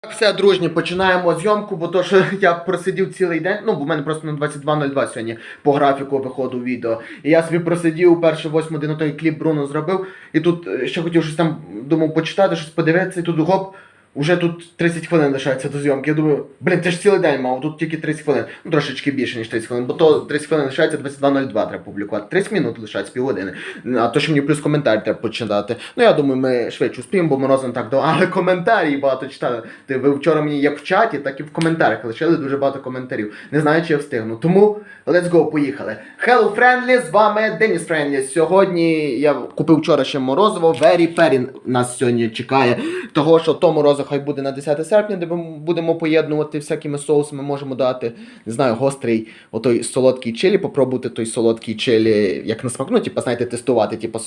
Так, все, дружні, починаємо зйомку, бо то, що я просидів цілий день. Ну, бо в мене просто на 22.02 сьогодні по графіку виходу відео. І я собі просидів перше восьму годину той кліп Бруно зробив. І тут е, ще хотів щось там думав почитати, щось подивитися, і тут гоп. Уже тут 30 хвилин лишається до зйомки. Я думаю, блін, ти ж цілий день мав, тут тільки 30 хвилин. Ну трошечки більше, ніж 30 хвилин, бо то 30 хвилин лишається 22.02 треба публікувати. 30 минут лишається півгодини. А то, що мені плюс коментар треба почитати. Ну я думаю, ми швидше успіємо, бо морозом так до. Але коментарі багато читали. Ти ви вчора мені як в чаті, так і в коментарях лишили дуже багато коментарів. Не знаю, чи я встигну. Тому let's go, поїхали. Hello Friendly, з вами Деніс Friendly. Сьогодні я купив вчора ще морозиво. Very Perry нас сьогодні чекає. Того, що то морозиво хай буде на 10 серпня, де ми будемо поєднувати всякими соусами. Можемо дати, не знаю, гострий отой солодкий чилі, попробувати той солодкий чилі, як на смак, ну, типу, знаєте, тестувати, типу,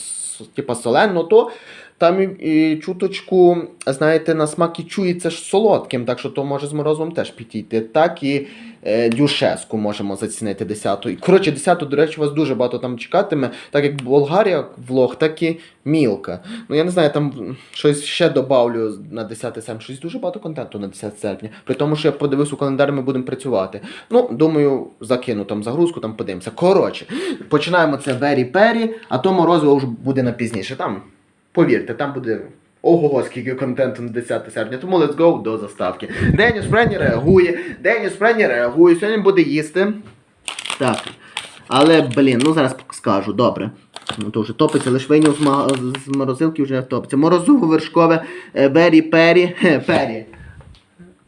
типу солено, то там і, чуточку, знаєте, на смак і чується ж солодким, так що то може з морозом теж підійти. Так і е, дюшеску можемо зацінити 10-ту. Коротше, 10-ту, до речі, вас дуже багато там чекатиме, так як Болгарія влог, так і Мілка. Ну я не знаю, там щось ще добавлю на 10 серпня. Щось дуже багато контенту на 10 серпня. При тому, що я подивився у календар, ми будемо працювати. Ну, думаю, закину там загрузку, там подивимося. Коротше, починаємо це Very Perry, а то морозиво вже буде на пізніше. Там, повірте, там буде. Ого, скільки контенту на 10 серпня, тому let's go до заставки. Деніс Френі реагує, Деніс Френі реагує, сьогодні буде їсти. Так. Але, блін, ну зараз скажу, добре. Ну то вже топиться, лиш ма- з морозилки вже топиться. Морозово вершкове е, Бері Пері. Пері.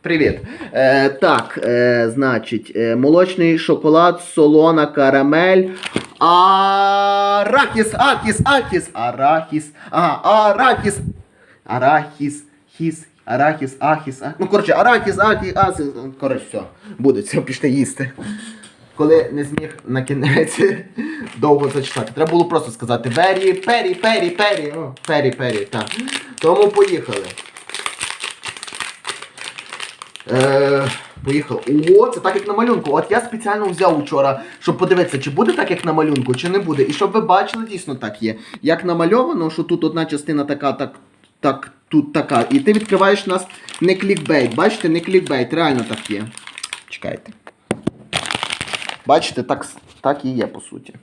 Привіт. Е, так, е, значить, е, молочний шоколад, солона карамель. Арахіс, акіс, акіс, арахіс, ага, арахіс, арахіс, хіс, арахіс, ахіс, ах... Ну, коротше, арахіс, ахіс, асіс. Коротше, все, буде, це пішли їсти. Коли не зміг на кінець довго зачитати. Треба було просто сказати Бері, пері, пері, пері. О, пері, пері, так. Тому поїхали. Е, поїхали. О, це так як на малюнку. От я спеціально взяв вчора, щоб подивитися, чи буде так, як на малюнку, чи не буде. І щоб ви бачили, дійсно так є. Як намальовано, що тут одна частина така, так, так, тут така. І ти відкриваєш нас не клікбейт. Бачите, не клікбейт, реально так є. Чекайте. Бачите, так, так і є, по суті.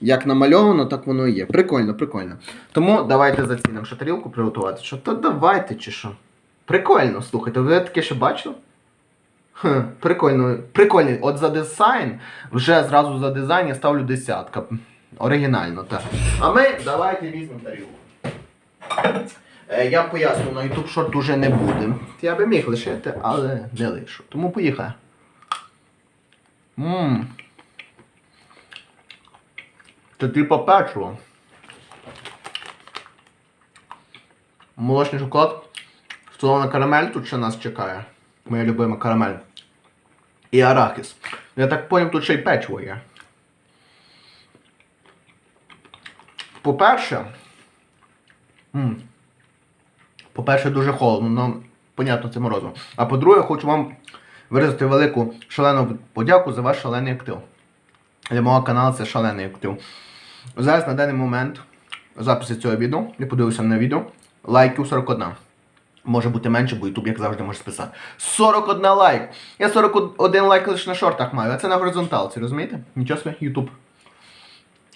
Як намальовано, так воно і є. Прикольно, прикольно. Тому давайте зацінимо, що тарілку приготувати. Що то давайте чи що. Прикольно, слухайте, ви таке ще бачили? Хм, прикольно. Прикольно. От за дизайн, вже зразу за дизайн я ставлю десятка. Оригінально, так. А ми давайте візьмемо тарілку. Е, я поясню, на YouTube шорт уже не буде. Я би міг лишити, але не лишу. Тому поїхали. Ммм. Це типа печиво. Молочний шоколад. Солона карамель тут ще нас чекає. Моя любима карамель. І арахіс. Я так поняв, тут ще й печиво є. По-перше. По-перше, дуже холодно, ну, понятно, це морозиво. А по-друге, хочу вам виразити велику шалену подяку за ваш шалений актив. Для мого каналу це шалений актив. Зараз на даний момент записи цього відео, я подивився на відео, лайків 41. Може бути менше, бо YouTube, як завжди, може списати. 41 лайк! Я 41 лайк лише на шортах маю, а це на горизонталці, розумієте? Нічого собі, YouTube.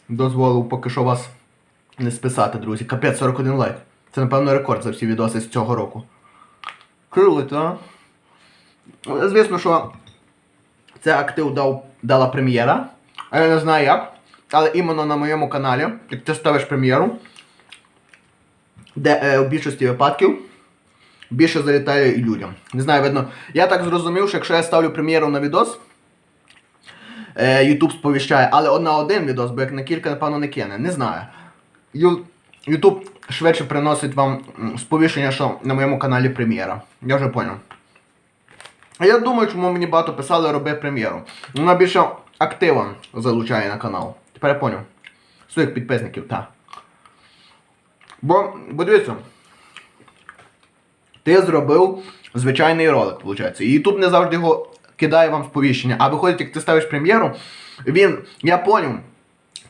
Дозволив поки що вас не списати, друзі. Капець, 41 лайк. Це, напевно, рекорд за всі відоси з цього року. Круто. а? Звісно, що це актив дав, дала прем'єра. А я не знаю як. Але іменно на моєму каналі, як ти ставиш прем'єру, де е, в більшості випадків більше залітає і людям. Не знаю, видно. Я так зрозумів, що якщо я ставлю прем'єру на відос, е, YouTube сповіщає, але од- на один відос, бо як на кілька, напевно, не кине. Не знаю. Ю- YouTube швидше приносить вам сповіщення, що на моєму каналі прем'єра. Я вже поняв. А я думаю, чому мені багато писали роби прем'єру. Вона більше активом залучає на канал. Тепер я поняв. Своїх підписників, так. Бо, бо дивіться, ти зробив звичайний ролик, виходить. І YouTube не завжди його кидає вам сповіщення. А виходить, як ти ставиш прем'єру, він, я поняв,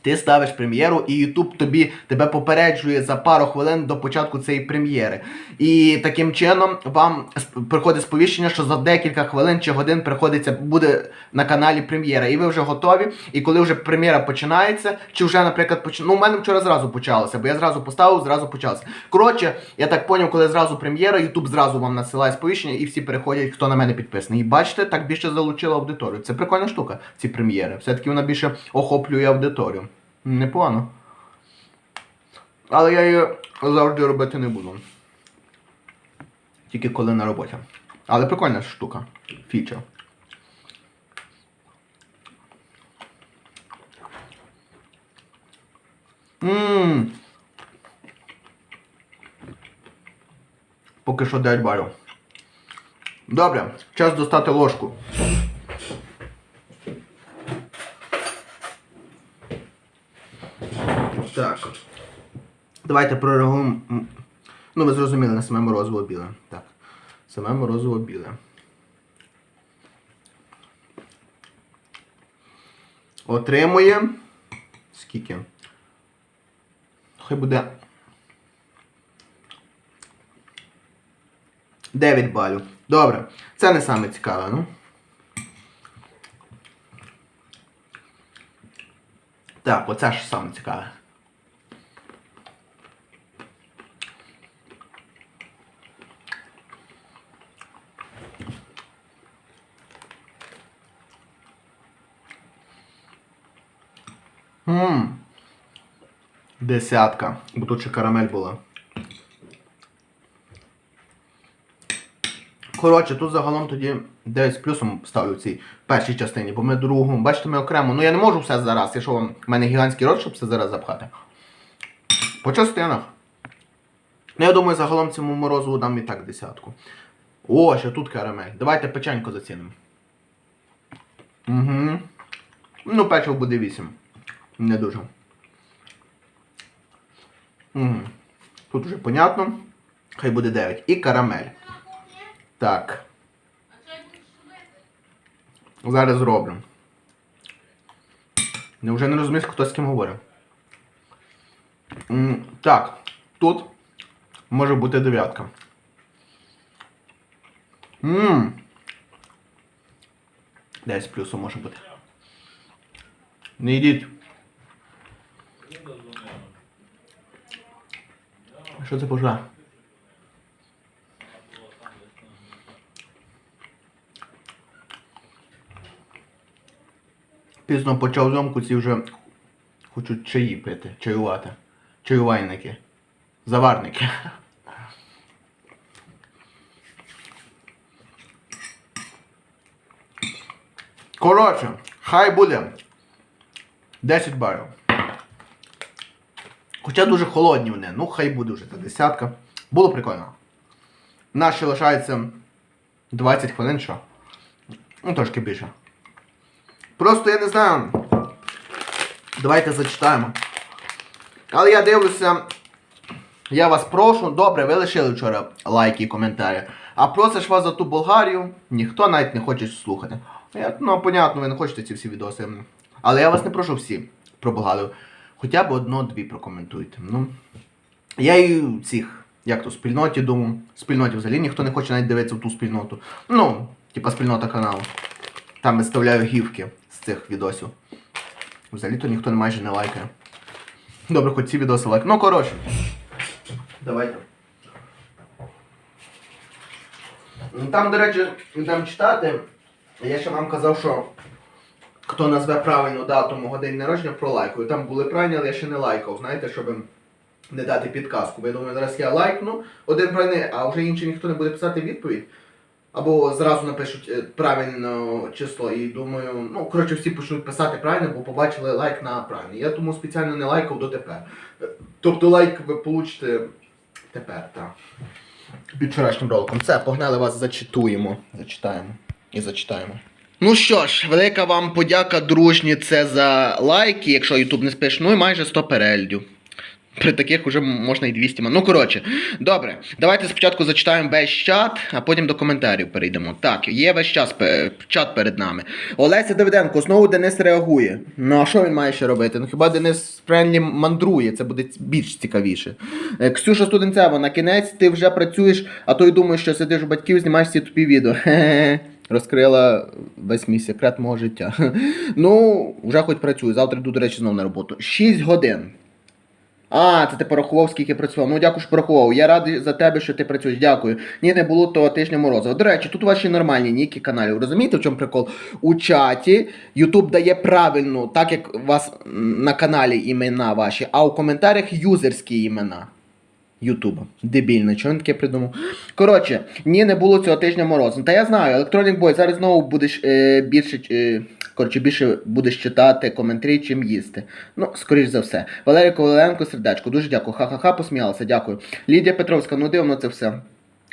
Ти ставиш прем'єру, і Ютуб тобі тебе попереджує за пару хвилин до початку цієї прем'єри. І таким чином вам приходить сповіщення, що за декілька хвилин чи годин приходиться буде на каналі прем'єра. І ви вже готові. І коли вже прем'єра починається, чи вже, наприклад, поч... ну, у мене вчора зразу почалося, бо я зразу поставив, зразу почалося. Коротше, я так поняв, коли зразу прем'єра, Ютуб зразу вам насилає сповіщення, і всі переходять, хто на мене підписаний. І бачите, так більше залучила аудиторію. Це прикольна штука, ці прем'єри. Все-таки вона більше охоплює аудиторію. Непогано. Але я її завжди робити не буду. Тільки коли на роботі. Але прикольна штука. Фіча. Ммм. Поки що 9 балів. Добре, час достати ложку. Так. Давайте прореагуємо. Ну, ви зрозуміли, на саме морозиво біле. Так. Саме морозиво біле. Отримує. Скільки? Хай буде. 9 балів. Добре. Це не саме цікаве, ну. Так, оце ж саме цікаве. Ммм. Десятка. Бо тут ще карамель була. Коротше, тут загалом тоді 9 з плюсом ставлю в цій першій частині, бо ми другу. Бачите, ми окремо. Ну я не можу все зараз, якщо вам в мене гігантський рот, щоб все зараз запхати. По частинах. Ну, я думаю, загалом цьому морозу дам і так десятку. О, ще тут карамель. Давайте печенько зацінимо. Угу. Ну, печиво буде 8. Не дуже. Угу. Тут вже понятно. Хай буде 9. І карамель. Так. Зараз зроблю. Не вже не розумієш, хто з ким говорив. Так, тут може бути дев'ятка. Ммм. Десь плюсом може бути. Не йдіть. Що це пожа? Пізно почав зйомку, ці вже хочуть чаї пити, чаювати. Чаювайники. Заварники. Коротше, хай буде 10 барів. Хоча дуже холодні вони, ну хай буде вже та десятка. Було прикольно. Нас ще лишається 20 хвилин, що? Ну, трошки більше. Просто я не знаю. Давайте зачитаємо. Але я дивлюся. Я вас прошу, добре, ви лишили вчора лайки і коментарі. А просиш вас за ту Болгарію, ніхто навіть не хоче слухати. Я, ну, понятно, ви не хочете ці всі відоси. Але я вас не прошу всі про Болгарію. Хоча б одно-дві прокоментуйте. Ну, я і цих, як то, спільноті думаю. Спільноті взагалі ніхто не хоче навіть дивитися в ту спільноту. Ну, типа спільнота каналу. Там виставляю гівки з цих відосів. Взагалі то ніхто не майже не лайкає. Добре, хоч ці відоси лайк. Ну, коротше. Давайте. Там, до речі, там читати. Я ще вам казав, що хто назве правильну дату мого день народження, пролайкую. Там були правильні, але я ще не лайкав, знаєте, щоб не дати підказку. Бо я думаю, зараз я лайкну один правильний, а вже інший ніхто не буде писати відповідь. Або зразу напишуть е, правильне число і думаю, ну коротше всі почнуть писати правильно, бо побачили лайк на правильний. Я тому спеціально не лайкав дотепер. Е, Тобто лайк ви получите тепер, так. Під вчорашнім роликом. Все, погнали вас, зачитуємо. Зачитаємо і зачитаємо. Ну що ж, велика вам подяка, дружні, це за лайки, якщо Ютуб не спиш, ну і майже 100 переглядів. При таких вже можна і 200 ман. Ну, коротше, добре. Давайте спочатку зачитаємо весь чат, а потім до коментарів перейдемо. Так, є весь час чат перед нами. Олеся Давиденко, знову Денис реагує. Ну а що він має ще робити? Ну хіба Денис Френлі мандрує, це буде більш цікавіше. Е, Ксюша Студенцева, на кінець ти вже працюєш, а то й думаєш, що сидиш у батьків, знімаєш ці тупі відео. Хе-хе. Розкрила весь мій секрет мого життя. Ну, вже хоч працюю. Завтра йду, до речі, знову на роботу. 6 годин. А, це ти порахував, скільки працював. Ну дякую, що порахував. Я радий за тебе, що ти працюєш. Дякую. Ні, не було того тижня морозива. До речі, тут ваші нормальні ніки каналів. Розумієте, в чому прикол? У чаті YouTube дає правильну, так як у вас на каналі імена ваші, а у коментарях юзерські імена. Ютуба. Дебільно, чого він таке придумав? Коротше, ні, не було цього тижня морозу. Та я знаю, Electronic Boy, зараз знову будеш е, більше. Е, Коротше, більше будеш читати коментарі, чим їсти. Ну, скоріш за все. Валерій Коваленко, сердечко, дуже дякую. Ха-ха-ха, посміялася, дякую. Лідія Петровська, ну дивно це все.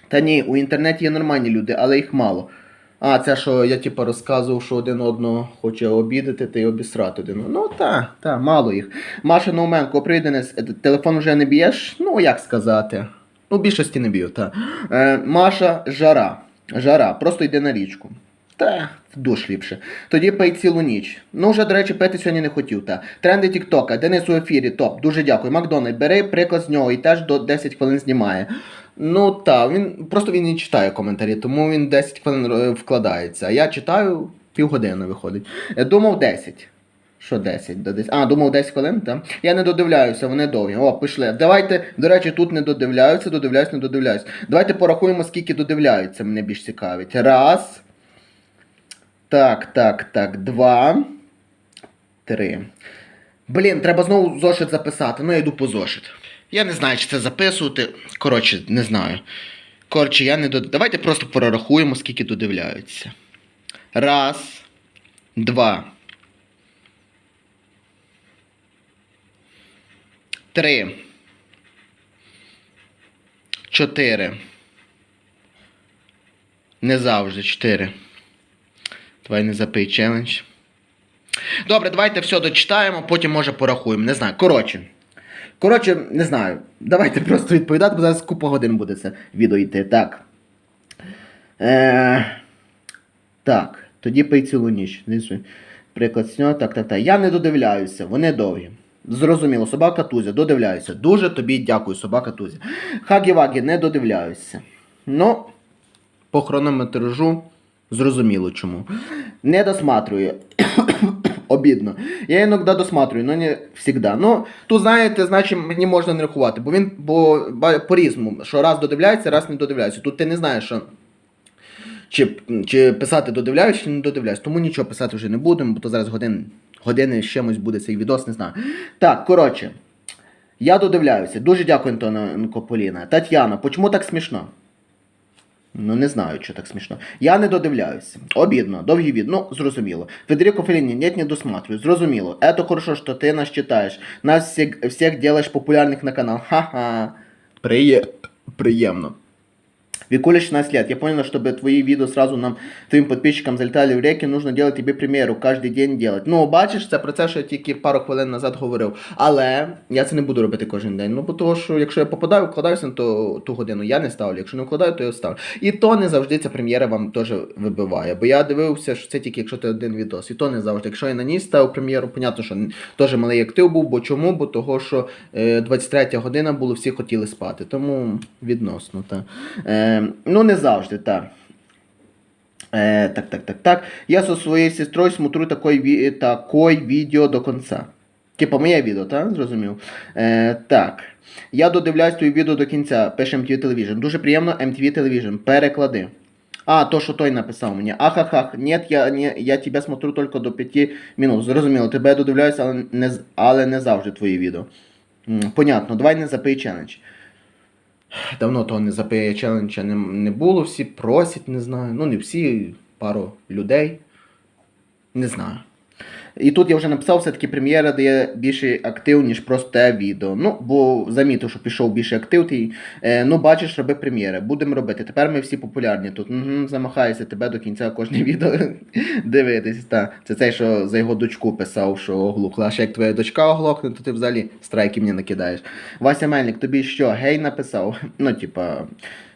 Та ні, у інтернеті є нормальні люди, але їх мало. А, це що я типу розказував, що один одного хоче обідати та й обісрати один. Ну та, та, мало їх. Маша Науменко. Е, Телефон вже не б'єш? Ну, як сказати. Ну, більшості не б'ю, та. Е, Маша жара. Жара, просто йди на річку. Та, душ ліпше. Тоді пий цілу ніч. Ну, вже, до речі, пити сьогодні не хотів. Та. Тренди Тіктока, Денис у ефірі, топ. Дуже дякую. Макдональд, бери приклад з нього і теж до 10 хвилин знімає. Ну так, він просто він не читає коментарі, тому він 10 хвилин е, вкладається. А я читаю півгодини виходить. Думав 10. Що 10 до 10? А, думав 10 хвилин, так? Я не додивляюся, вони довгі. О, пішли. Давайте, до речі, тут не додивляються, додивляюсь, не додивляюсь. Давайте порахуємо, скільки додивляються, мене більш цікавить. Раз. Так, так, так. Два. Три. Блін, треба знову зошит записати. Ну, я йду по зошит. Я не знаю, чи це записувати. Коротше, не знаю. Коротше, я не дод... Давайте просто прорахуємо, скільки додивляються. Раз. Два. Три. Чотири. Не завжди. Чотири. Давай не запий челендж. Добре, давайте все дочитаємо, потім може порахуємо. Не знаю. Коротше. Коротше, не знаю. Давайте просто відповідати, бо зараз купа годин буде це відео йти. Так. Е, так, тоді пий цілу ніч. Приклад снього. Так, так, так. Я не додивляюся, вони довгі. Зрозуміло, собака Тузя, додивляюся. Дуже тобі дякую, собака Тузя. Хагі-вагі, не додивляюся. Ну, по хронометражу зрозуміло чому. Не досматрюю. Обідно. Я іноді досматрюю, але не завжди. Ну, тут знаєте, значить мені можна не рахувати, бо він по-різному, що раз додивляється, раз не додивляється. Тут ти не знаєш, що. Чи, чи писати додивляюсь, чи не додивляюсь. Тому нічого писати вже не будемо, бо то зараз годин, години з чимось буде цей відос, не знаю. Так, коротше. Я додивляюся. Дуже дякую, Антоненко Поліна. Тетяна, чому так смішно? Ну, не знаю, що так смішно. Я не додивляюся. Обідно, довгий від. Ну, зрозуміло. Федерико Феллини, нет, не досматриваю. Зрозуміло. Это хорошо, що ти нас читаєш. Нас всіх, всіх делаешь популярних на канал. Ха-ха. Приє... Приємно. Викуля 16 лет. Я понял, чтобы твои видео сразу нам, твоим подписчикам залетали в реки, нужно делать тебе примеру, каждый день делать. Ну, бачиш, це про це, що я тільки пару хвилин назад говорив. Але я це не буду робити кожен день. Ну, бо що якщо я попадаю, вкладаюся на ту, ту годину, я не ставлю. Якщо не вкладаю, то я ставлю. І то не завжди ця прем'єра вам теж вибиває. Бо я дивився, що це тільки якщо ти один відос. І то не завжди. Якщо я на ній ставив прем'єру, понятно, що теж малий актив був, бо чому? Бо того, що е, 23 година було, всі хотіли спати. Тому відносно, так. Е, ну, не завжди, так. Е, так, так, так, так. Я со своєю сестрою смотрю такой, такой відео до кінця. Типа моє відео, так? Зрозумів. Е, так. Я додивляюсь твоє відео до кінця. Пише MTV Television. Дуже приємно MTV Television. Переклади. А, то, що той написав мені. Ахахах, нет, я, не, я тебе смотрю тільки до 5 минут. Зрозуміло, тебе додивляюся, але не, але не завжди твої відео. Понятно, давай не запий челендж. Давно того не запиє челенджа не, не було, всі просять, не знаю. Ну, не всі, пару людей. Не знаю. І тут я вже написав, все-таки прем'єра дає більший актив, ніж просто відео. Ну, бо замітив, що пішов більший актив, ти, е, ну бачиш, роби прем'єри. Будемо робити. Тепер ми всі популярні тут. Угу, замахаюся тебе до кінця кожне відео дивитись. Та. Це цей, що за його дочку писав, що оглухла. А ще як твоя дочка оглохне, то ти взагалі страйки мені накидаєш. Вася Мельник, тобі що, гей написав? Ну, типа.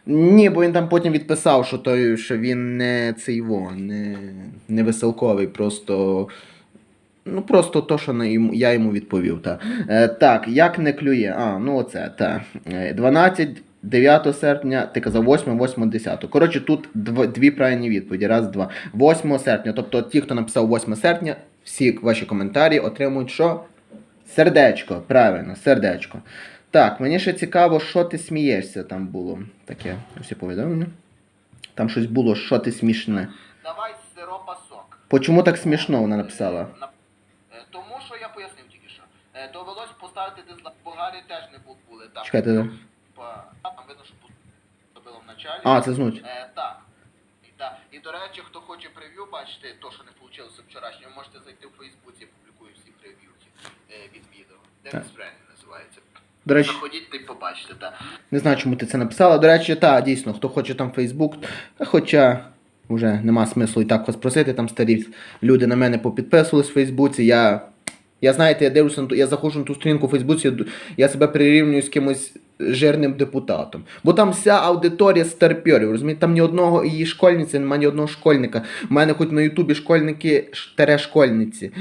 Ні, бо він там потім відписав, що той, що він не цей во, не, не веселковий, просто. Ну, просто то, що на йому, я йому відповів. Та. Е, так, як не клює? А, ну оце, так. 12, 9 серпня, ти казав 8, 8, 10. Коротше, тут дв, дві правильні відповіді. Раз, два. 8 серпня. Тобто ті, хто написав 8 серпня, всі ваші коментарі отримують що? Сердечко, правильно, сердечко. Так, мені ще цікаво, що ти смієшся там було. Таке всі повідомлення. Там щось було, що ти смішне. Давай сиропа сок. Почому так смішно вона написала? На- е, Тому що я пояснив тільки що. Е, Поставити дизлайк. Болгарії теж не бу- були там. Чекайте. Па- Там видно, що було в началі. А, це знуть. Е, так. І, так. І до речі, хто хоче прев'ю бачити, то, що не вийшло вчорашнього, можете зайти в Фейсбуці, я публікую всі прев'юки е, від відео. Денис Френні називається. До речі, Заходіть та й побачите, так. не знаю, чому ти це написала. До речі, так, дійсно, хто хоче там Фейсбук, хоча вже нема смислу і так вас просити, там старі люди на мене попідписувались в Фейсбуці. Я, я знаєте, я дивлюся, на ту- я заходжу на ту сторінку в Фейсбуці, я себе прирівнюю з кимось жирним депутатом. Бо там вся аудиторія старпьорів, розумієте, там ні одного її школьниці, немає ні одного школьника. У мене хоч на Ютубі школьники тере школьниці.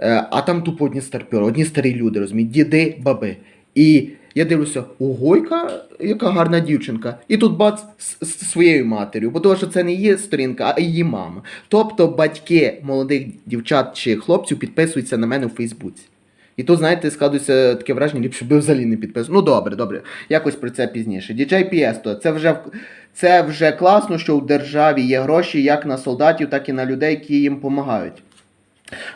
Е, а там тупо одні старпьори, одні старі люди, розумієте, діди, баби. І я дивлюся, огойка, яка гарна дівчинка. І тут бац з, з своєю матір'ю, бо того, що це не її сторінка, а її мама. Тобто батьки молодих дівчат чи хлопців підписуються на мене у Фейсбуці. І тут, знаєте, складується таке враження, ліпше би взагалі не підписував. Ну добре, добре, якось про це пізніше. DJ Piesto, це вже це вже класно, що в державі є гроші як на солдатів, так і на людей, які їм допомагають.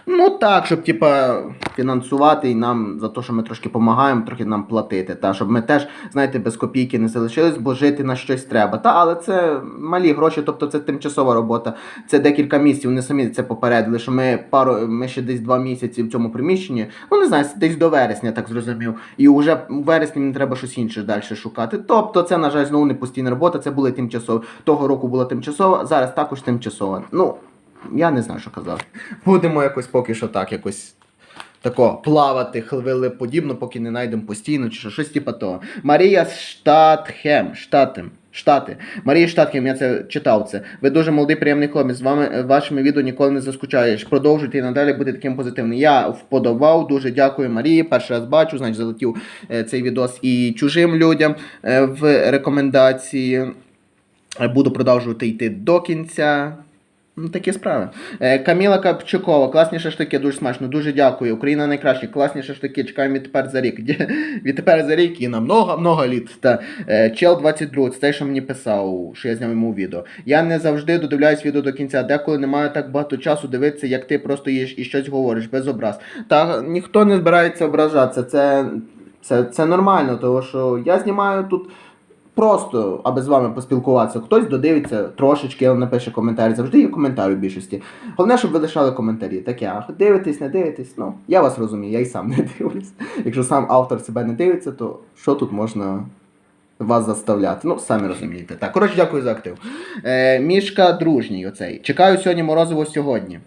Ну так, щоб типа фінансувати і нам за те, що ми трошки допомагаємо, трохи нам платити. Та щоб ми теж, знаєте, без копійки не залишились, бо жити на щось треба. Та, але це малі гроші, тобто це тимчасова робота. Це декілька місяців. Вони самі це попередили, що ми пару, ми ще десь два місяці в цьому приміщенні. Ну не знаю, десь до вересня, так зрозумів. І вже в вересні мені треба щось інше далі шукати. Тобто, це, на жаль, знову не постійна робота, це були тимчасові. Того року була тимчасова, зараз також тимчасова. Ну, я не знаю, що казати. Будемо якось поки що так, якось. Тако плавати хвилеподібно, поки не знайдемо постійно, чи що, щось типа того. Марія Штатхем. Штатем. Штати. Марія Штатхем, я це читав це. Ви дуже молодий, приємний хлопець. З вами вашими відео ніколи не заскучаєш. Продовжуйте і надалі бути таким позитивним. Я вподобав. Дуже дякую Марії. Перший раз бачу, значить залетів е, цей відос і чужим людям е, в рекомендації. Буду продовжувати йти до кінця. Ну, такі справи. Е, Каміла Капчукова, класні шашлики, дуже смачно, дуже дякую. Україна найкращі, класні шашлики, чекаємо відтепер за рік. Відтепер за рік і на много-много літ. Та, е, Чел 22, це те, що мені писав, що я зняв йому відео. Я не завжди додивляюсь відео до кінця, деколи немає так багато часу дивитися, як ти просто їш і щось говориш, без образ. Та ніхто не збирається ображатися, це, це, це нормально, тому що я знімаю тут. Просто, аби з вами поспілкуватися. Хтось додивиться трошечки, але напише коментар. Завжди є коментар у більшості. Головне, щоб ви лишали коментарі. Таке, а дивитесь, не дивитесь. Ну, я вас розумію, я й сам не дивлюсь. Якщо сам автор себе не дивиться, то що тут можна вас заставляти? Ну, самі розумієте. Так, коротше, дякую за актив. Е, мішка дружній оцей. Чекаю сьогодні морозиво сьогодні.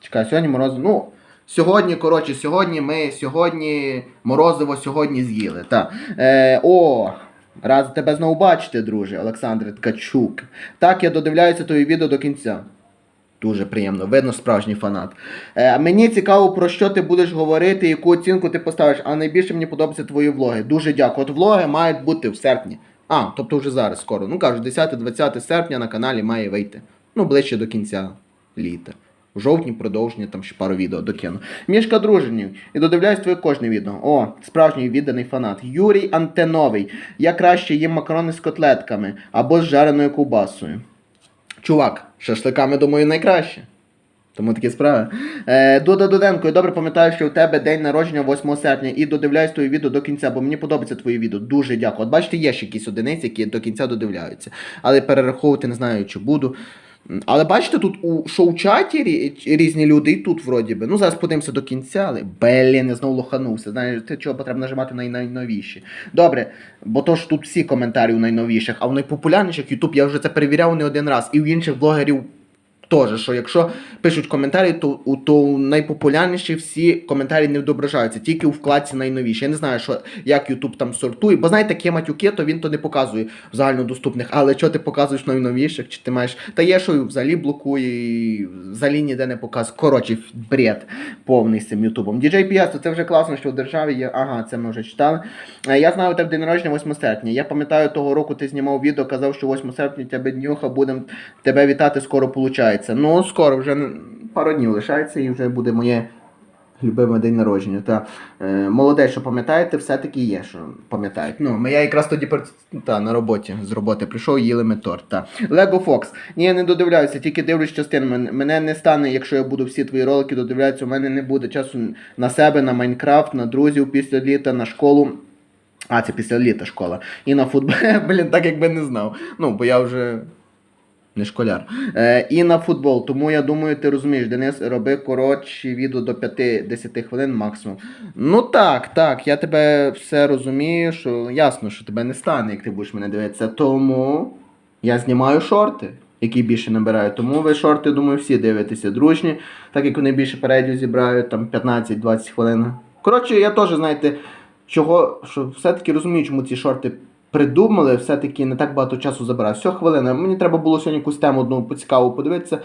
Чекаю, сьогодні морозиво. Ну, сьогодні, коротше, сьогодні ми сьогодні морозиво сьогодні з'їли. Так. Е, о! Рад тебе знову бачити, друже, Олександр Ткачук. Так, я додивляюся твоє відео до кінця. Дуже приємно, видно справжній фанат. Е, мені цікаво, про що ти будеш говорити, яку оцінку ти поставиш, а найбільше мені подобаються твої влоги. Дуже дякую. От влоги мають бути в серпні. А, тобто вже зараз скоро. Ну кажу, 10-20 серпня на каналі має вийти. Ну, ближче до кінця літа. В жовтні продовження там ще пару відео докину. Мішка дружинів. І додивляюсь твоє кожне відео. О, справжній відданий фанат. Юрій Антеновий. Я краще їм макарони з котлетками або з жареною ковбасою. Чувак, шашликами, думаю, найкраще. Тому такі справи. Е, Дуда Дуденко, я добре пам'ятаю, що у тебе день народження 8 серпня і додивляюсь твої відео до кінця, бо мені подобається твої відео. Дуже дякую. От бачите, є ще якісь одиниці, які до кінця додивляються. Але перераховувати не знаю, чи буду. Але бачите, тут у шоу-чаті різні люди, і тут вроді би. Ну, зараз подивимося до кінця, але блін, я знову лоханувся. Знаєш, ти чого потрібно нажимати на найновіші. Добре, бо то ж тут всі коментарі у найновіших, а у найпопулярніших Ютуб я вже це перевіряв не один раз. І у інших блогерів теж, що якщо пишуть коментарі, то то найпопулярніші всі коментарі не відображаються, тільки у вкладці найновіші. Я не знаю, що як Ютуб там сортує. Бо знаєте, такі матюки, то він то не показує в загальнодоступних. Але що ти показуєш найновіших, чи ти маєш. Та є, що взагалі блокує, і взагалі ніде не показує. Коротше, бред повний з цим Ютубом. DJ PS, то це вже класно, що в державі є. Ага, це ми вже читали. Е, Я знаю, тебе день народження 8 серпня. Я пам'ятаю, того року ти знімав відео, казав, що 8 серпня тебе днюха, будемо тебе вітати, скоро получається. Ну, скоро вже пару днів лишається і вже буде моє любиме день народження. Та е, молодець, що пам'ятаєте, все-таки є, що пам'ятають. Ну, я якраз тоді та, на роботі з роботи прийшов, їли ми торт. Lego Fox. Ні, я не додивляюся, тільки дивлюсь частин. Мене не стане, якщо я буду всі твої ролики додивлятися, у мене не буде часу на себе, на Майнкрафт, на друзів після літа, на школу. А, це після літа школа. І на футбол. Блін, так якби не знав. Ну, бо я вже не школяр. Е, і на футбол. Тому я думаю, ти розумієш, Денис, роби коротші відео до 5-10 хвилин максимум. Ну так, так, я тебе все розумію, що ясно, що тебе не стане, як ти будеш мене дивитися. Тому я знімаю шорти. Які більше набирають. Тому ви шорти, думаю, всі дивитеся дружні, так як вони більше передів зібрають, там 15-20 хвилин. Коротше, я теж, знаєте, чого, що все-таки розумію, чому ці шорти придумали, все-таки не так багато часу забирає. Все, хвилина. Мені треба було сьогодні якусь тему одну поцікаву подивитися.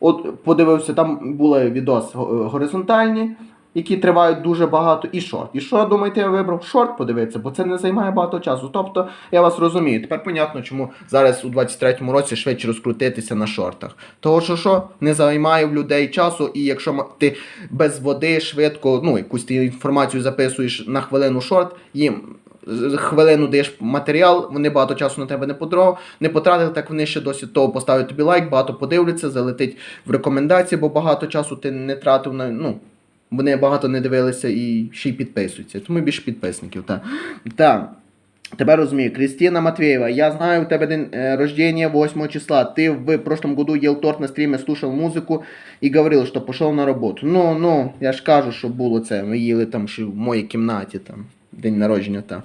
От подивився, там були відос горизонтальні, які тривають дуже багато, і шорт. І що думаєте, я вибрав? Шорт подивитися, бо це не займає багато часу. Тобто, я вас розумію. Тепер понятно, чому зараз у 23-му році швидше розкрутитися на шортах. Того, що що не займає в людей часу, і якщо ти без води швидко, ну, якусь ти інформацію записуєш на хвилину шорт, їм хвилину даєш матеріал, вони багато часу на тебе не потро, не потратили, так вони ще досі того поставлять тобі лайк, багато подивляться, залетить в рекомендації, бо багато часу ти не тратив на. ну, вони багато не дивилися і ще й підписуються. Тому більше підписників. Та. Та. Тебе розумію. Кристина Матвеева, я знаю, у тебе день э, рождения 8 числа. Ты в прошлом году ел торт на стриме, слушал музику і говорив, що пішов на роботу. Ну, ну, я ж кажу, що було це. Ми їли там ще в моїй кімнаті, там, день народження. Та.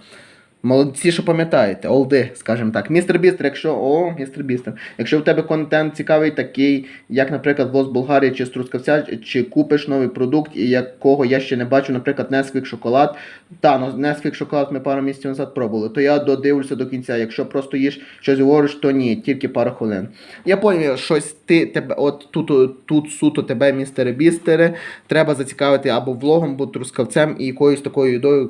Молодці, що пам'ятаєте, олди, скажімо так. Містер Бістер, якщо. О, містер Бістер. Якщо в тебе контент цікавий, такий, як, наприклад, Влос Болгарії чи з Трускавця, чи купиш новий продукт, і якого я ще не бачу, наприклад, Nesquik шоколад. Та, ну Nesquik шоколад ми пару місяців назад пробували, то я додивлюся до кінця. Якщо просто їш щось говориш, то ні, тільки пару хвилин. Я поняв, щось ти тебе, от тут, тут суто тебе, містере Бістере, треба зацікавити або влогом, або трускавцем і якоюсь такою їдою,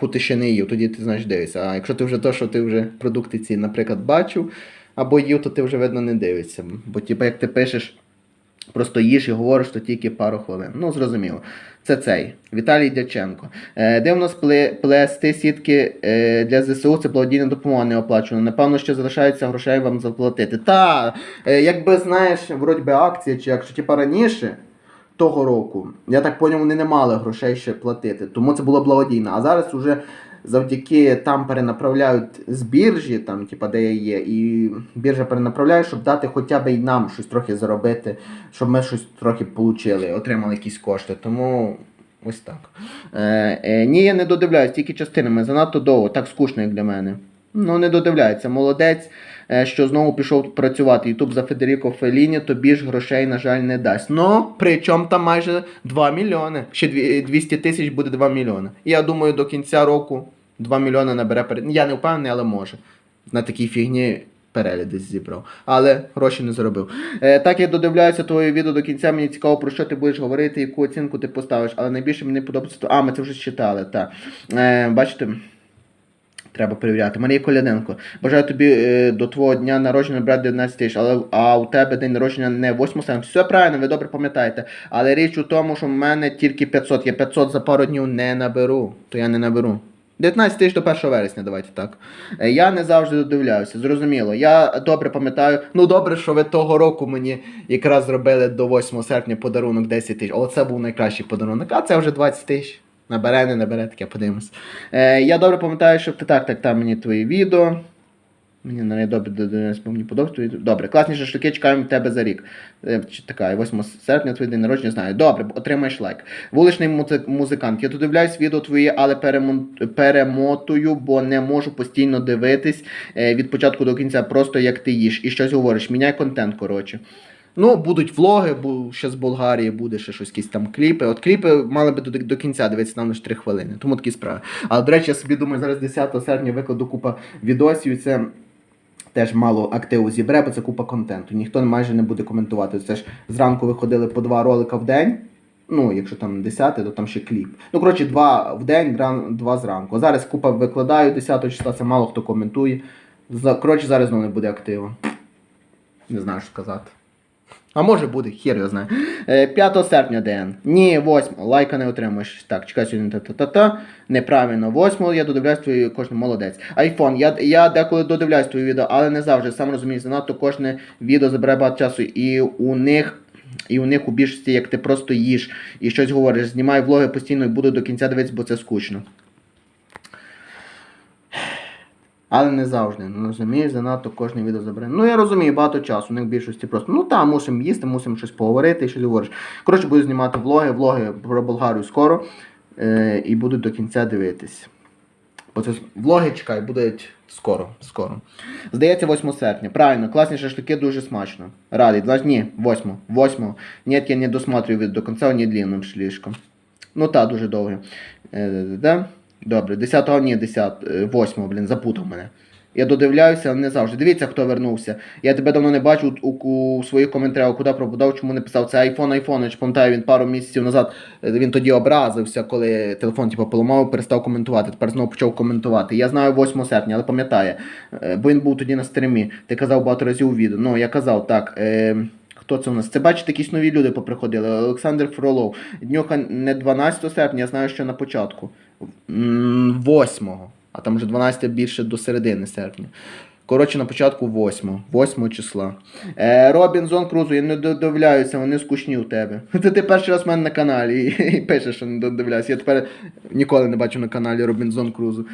яку ти ще не їв, тоді ти знаєш дивишся. А якщо ти вже то, що ти вже продукти ці, наприклад, бачив або їв, то ти вже видно не дивишся. Бо типу, як ти пишеш, просто їш і говориш, то тільки пару хвилин. Ну, зрозуміло. Це цей Віталій Дяченко. Е, дивно спле, плести сітки е, для ЗСУ, це благодійна допомога не оплачена. Напевно, що залишається грошей вам заплатити. Та, е, якби знаєш, вроді би акція, чи якщо типа раніше того року, я так поняв, вони не мали грошей ще платити, тому це було благодійно. А зараз уже завдяки там перенаправляють з біржі, там, типа, де я є, і біржа перенаправляє, щоб дати хоча б і нам щось трохи заробити, щоб ми щось трохи получили, отримали якісь кошти. Тому. Ось так. Е, е, ні, я не додивляюсь, тільки частинами. Занадто довго, так скучно, як для мене. Ну, не додивляється. Молодець, що знову пішов працювати. Ютуб за Федеріко Феліні тобі ж грошей, на жаль, не дасть. Ну, причому там майже 2 мільйони. Ще 200 тисяч буде 2 мільйони. Я думаю, до кінця року 2 мільйони набере перед. Я не впевнений, але може. На такій фігні перегляд зібрав. Але гроші не заробив. Е, так я додивляюся твоє відео до кінця. Мені цікаво, про що ти будеш говорити, яку оцінку ти поставиш. Але найбільше мені подобається. А, ми це вже читали, так. Е, бачите. Треба перевіряти. Марія Коляденко. Бажаю тобі е, до твого дня народження брати 19 тисяч, але а у тебе день народження не 8 серпня. Все правильно, ви добре пам'ятаєте. Але річ у тому, що в мене тільки 500. Я 500 за пару днів не наберу. То я не наберу. 19 тисяч до 1 вересня, давайте так. Е, Я не завжди додивляюся, зрозуміло. Я добре пам'ятаю. Ну добре, що ви того року мені якраз зробили до 8 серпня подарунок 10 тисяч. Оце був найкращий подарунок, а це вже 20 тисяч. Набере, не набере, таке подивимось. Е, я добре пам'ятаю, що ти так, так, там мені твої відео. Мені не добре бо мені подобається. Добре, класні шашлики чекаємо тебе за рік. Е, Така, 8 серпня твій день народження знаю. Добре, отримаєш лайк. Вуличний музикант. Я додивляюсь відео твої, але перемотую, бо не можу постійно дивитись е, від початку до кінця, просто як ти їш і щось говориш. Міняй контент, коротше. Ну, будуть влоги, бо ще з Болгарії буде ще щось, якісь там кліпи. От кліпи мали би до, до кінця дивитися нам лише 3 хвилини. Тому такі справи. Але, до речі, я собі думаю, зараз 10 серпня викладу купа відосів, це теж мало активу зібре, бо це купа контенту. Ніхто майже не буде коментувати. Це ж зранку виходили по два ролика в день. Ну, якщо там 10, то там ще кліп. Ну, коротше, два в день, два зранку. Зараз купа викладаю 10 числа, це мало хто коментує. Коротше, зараз знову не буде активу. Не знаю, що сказати. А може буде, хер знає. Е, 5 серпня ДН. Ні, 8. Лайка не отримуєш. Так, чекай сьогодні та-та-та-та. Неправильно. 8 я додивляюсь твої кожне молодець. Айфон. Я, я деколи додивляюсь твої відео, але не завжди. Сам розумієш, занадто кожне відео забирає багато часу. І у них. І у них у більшості, як ти просто їш і щось говориш, знімай влоги постійно і буду до кінця дивитися, бо це скучно. Але не завжди. Ну розумієш, занадто кожне відео забере. Ну я розумію, багато часу. У них в більшості просто. Ну там мусимо їсти, мусимо щось поговорити щось говориш. Коротше, буду знімати влоги, влоги про Болгарію скоро. Е, і буду до кінця дивитись. Бо це влоги чекай, будуть скоро. скоро. Здається, 8 серпня. Правильно, класні шашлики дуже смачно. Радий. Значить, ні, 8. 8. Ні, я не досмотрю від до кінця, ні длинним слишком. Ну так, дуже довго. Е, да? Добре, 10-го, ні, 10, 8, блін, запутав мене. Я додивляюся, не завжди. Дивіться, хто вернувся. Я тебе давно не бачив у, у своїх коментарях, куди пропадав, чому не писав. Це айфон, айфон. Я пам'ятаю, він пару місяців назад е, він тоді образився, коли телефон типу, поламав, перестав коментувати. Тепер знову почав коментувати. Я знаю 8 серпня, але пам'ятає. Е, Бо він був тоді на стрімі. Ти казав багато разів у відео. Ну, я казав так. Е, Хто це у нас? Це бачите, якісь нові люди поприходили. Олександр Фролов. Днюха не 12 серпня, я знаю, що на початку. 8, а там вже 12 більше до середини серпня. Коротше, на початку 8, 8 числа. Е, Робінзон Крузо, я не додивляюся, вони скучні у тебе. Це ти перший раз в мене на каналі і, і пишеш, що не додивляюся. Я тепер ніколи не бачу на каналі Робінзон Крузо.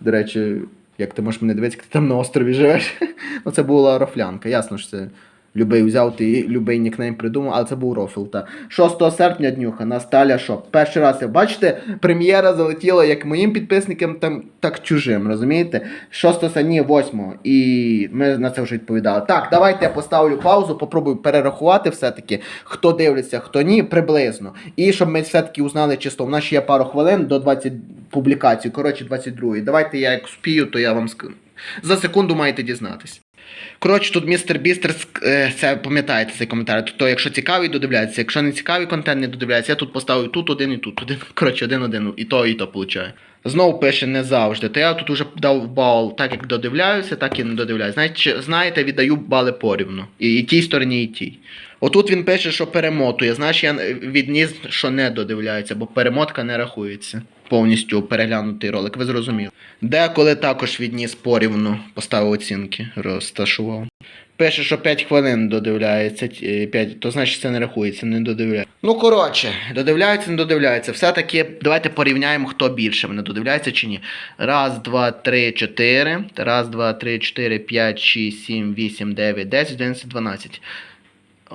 До речі, як ти можеш мене дивитися, як ти там на острові живеш. ну це була рофлянка, ясно що це. Любий взяв ти любий нікнейм придумав, але це був рофл. Та 6 серпня днюха на Сталя Шоп. Перший раз я бачите, прем'єра залетіла як моїм підписникам, там так чужим, розумієте? 6 серпня, ні, 8. І ми на це вже відповідали. Так, давайте я поставлю паузу, попробую перерахувати все-таки, хто дивиться, хто ні, приблизно. І щоб ми все-таки узнали число. У нас ще є пару хвилин до 20 публікацій, коротше, 22. Давайте я як спію, то я вам. За секунду маєте дізнатись. Коротше, тут містер Бістер, е, це пам'ятаєте цей коментар. Тобто, якщо цікавий, додивляється. Якщо не цікавий контент, не додивляється. Я тут поставив тут один і тут один. Коротше, один-один. І то, і то получаю. Знову пише не завжди. То я тут уже дав бал, так як додивляюся, так і не додивляюся. Знаєте, знаєте, віддаю бали порівну. І, і тій стороні, і тій. Отут він пише, що перемотує. Знаєш, я відніс, що не додивляється, бо перемотка не рахується. Повністю переглянутий ролик, ви зрозуміли. Деколи також відніс порівну, поставив оцінки, розташував. Пише, що 5 хвилин додивляється, 5, то значить це не рахується, не додивляється. Ну, коротше, додивляється, не додивляється. Все-таки давайте порівняємо, хто більше мене додивляється чи ні. Раз, два, три, чотири. Раз, два, три, чотири, п'ять, шість, сім, вісім, дев'ять, десять, одинадцять, дванадцять.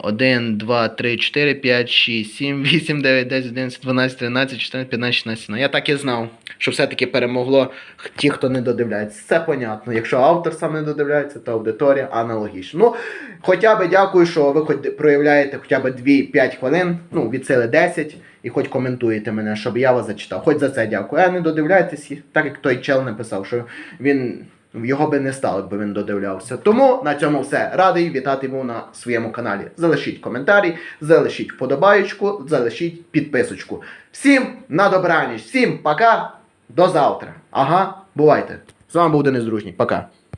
1, 2, 3, 4, 5, 6, 7, 8, 9, 10, 11, 12, 13, 14, 15, 16. Я так і знав, що все-таки перемогло ті, хто не додивляється. Це понятно. Якщо автор сам не додивляється, то аудиторія аналогічна. Ну, хоча б дякую, що ви хоч проявляєте хоча б 2-5 хвилин, ну, від сили 10, і хоч коментуєте мене, щоб я вас зачитав. Хоч за це дякую. А не додивляйтесь, так як той чел написав, що він. Його би не стало, якби він додивлявся. Тому на цьому все. Радий вітати йому на своєму каналі. Залишіть коментарі, залишіть вподобаєчку, залишіть підписочку. Всім на добраніч, всім пока, до завтра. Ага, бувайте. З вами був Денис Дружній. Пока.